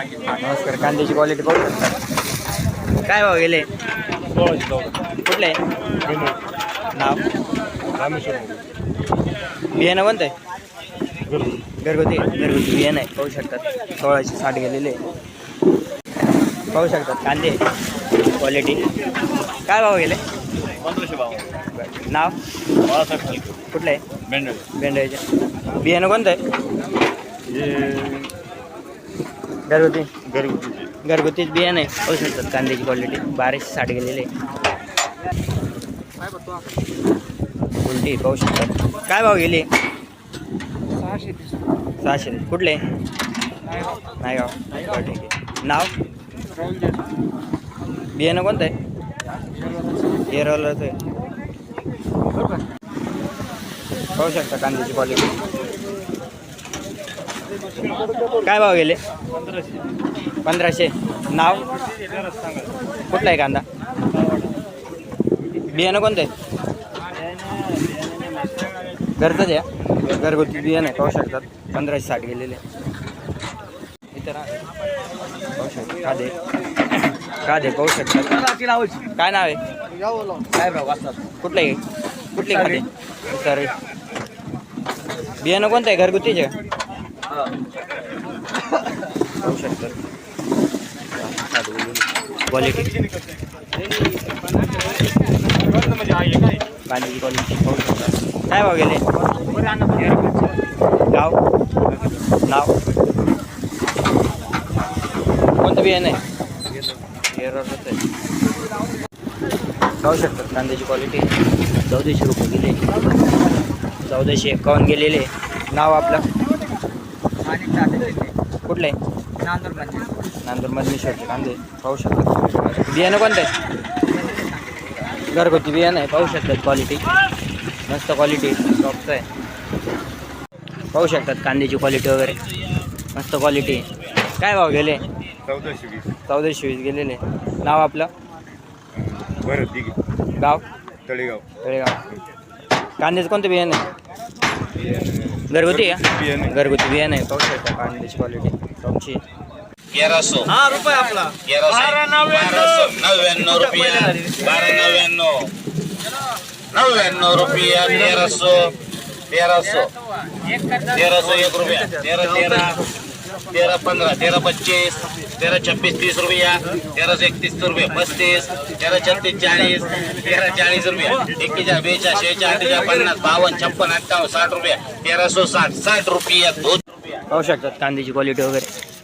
नमस्कार कांद्याची क्वालिटी पाहू शकता? काय भाव गेले? कुठले? नाव? बियाणं कोणतं आहे? घरगुती घरगुती बियाणं आहे पाहू शकतात सोळाशे साठ गेलेले पाहू शकतात कांदे क्वालिटी काय भाव गेले? पंधराशे भाव. नाव? बाळासाहेब कुठलं? आहे मेंढळ बेंडायचे बियाणं कोणतं आहे? हे घरगुती. घरगुतीचे बियाणं पाहू शकतात कांद्याची क्वालिटी बाराशे साठ गेलेले उलटी पाहू शकतात. काय भाव गेले? सहाशे कुठले? नाही गाव बरं ठीक आहे. नाव? बियाणं कोणतं आहे? एरवलंच आहे. पाहू शकता कांद्याची क्वालिटी काय भाव गेले? पंधराशे. नाव? कुठला आहे कांदा? बियाणं कोणतं आहे? घरचंच आहे घरगुती बियाणं आहे पाहू शकतात. पंधराशे साठ गेलेले इतर पाहू शकता कादे कादे पाहू शकतात. काय नाव आहे? काय भाव असतात कुठलं आहे? कुठले खाते सर. बियाणं कोणतं आहे? घरगुतीचे? क्वालिटी कांद्याची क्वालिटी पाहू शकता काय भाव गेले गाव नाव कोणतं बियाणं आहे केरळच आहे खाऊ शकतात कांद्याची क्वालिटी चौदाशे रुपये गेले चौदाशे एकावन्न गेलेले नाव आपलं कुठलं? आहे नांदूर मधनेश्वरचे कांदे. पाहू शकतात बियाणं कोणतं? आहे घरगुती बियाणं आहे. पाहू शकतात क्वालिटी मस्त क्वालिटी टॉपचं आहे. पाहू शकतात कांद्याची क्वालिटी वगैरे. मस्त क्वालिटी काय भाव गेले? चौदाशे वीस. चौदाशे वीस गेलेले. नाव आपलं? बरं ठीक आहे. गाव? तळेगाव. तळेगाव. कांद्याचं कोणतं बियाणं आहे? घरगुती आहे बियाणे. का? घरगुती बियाणं आहे पाहू शकता कांद्याची क्वालिटी टॉपची तेराशो हा रुपये आपला तेराशो बाराशो नव्याण्णव रुपया बारा नव्याण्णव नव्याण्णव रुपया तेराशो तेराशो तेराशो एक रुपया तेरा पंधरा तेरा पच्चीस तेरा छब्बीस तीस रुपया तेराशे एकतीस रुपये पस्तीस तेरा छत्तीस चाळीस तेरा चाळीस रुपया एक्केचाळीस बेचाळीस शेहेचाळीस अठ्ठेचाळीस पन्नास बावन्न छप्पन अठ्ठावन्न साठ रुपया तेराशो साठ साठ रुपया दोन रुपया पाहू शकतात कांद्याची क्वालिटी वगैरे.